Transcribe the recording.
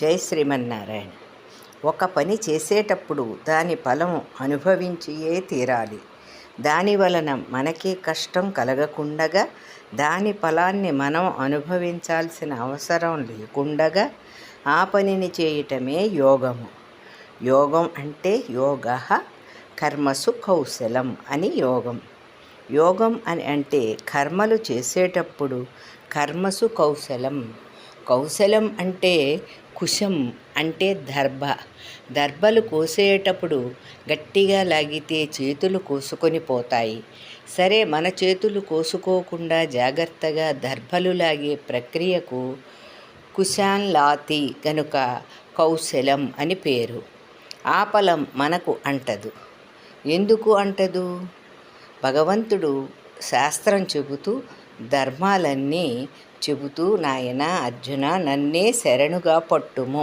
జై శ్రీమన్నారాయణ. ఒక పని చేసేటప్పుడు దాని ఫలం అనుభవించియే తీరాలి. దాని వలన మనకి కష్టం కలగకుండగా దాని ఫలాన్ని మనం అనుభవించాల్సిన అవసరం లేకుండగా ఆ పనిని చేయటమే యోగము. యోగం అంటే యోగ కర్మసు కౌశలం అని యోగం. యోగం అని అంటే కర్మలు చేసేటప్పుడు కర్మసు కౌశలం కౌశలం అంటే కుశం అంటే దర్భ. దర్భలు కోసేటప్పుడు గట్టిగా లాగితే చేతులు కోసుకొని పోతాయి. సరే మన చేతులు కోసుకోకుండా జాగ్రత్తగా దర్భలు లాగే ప్రక్రియకు కుశాన్లాతి గనుక కౌశలం అని పేరు. ఆ ఫలం మనకు అంటదు. ఎందుకు అంటదు? భగవంతుడు శాస్త్రం చెబుతూ ధర్మాలన్నీ చెబుతూ నాయన అర్జున నన్నే శరణుగా పట్టుము.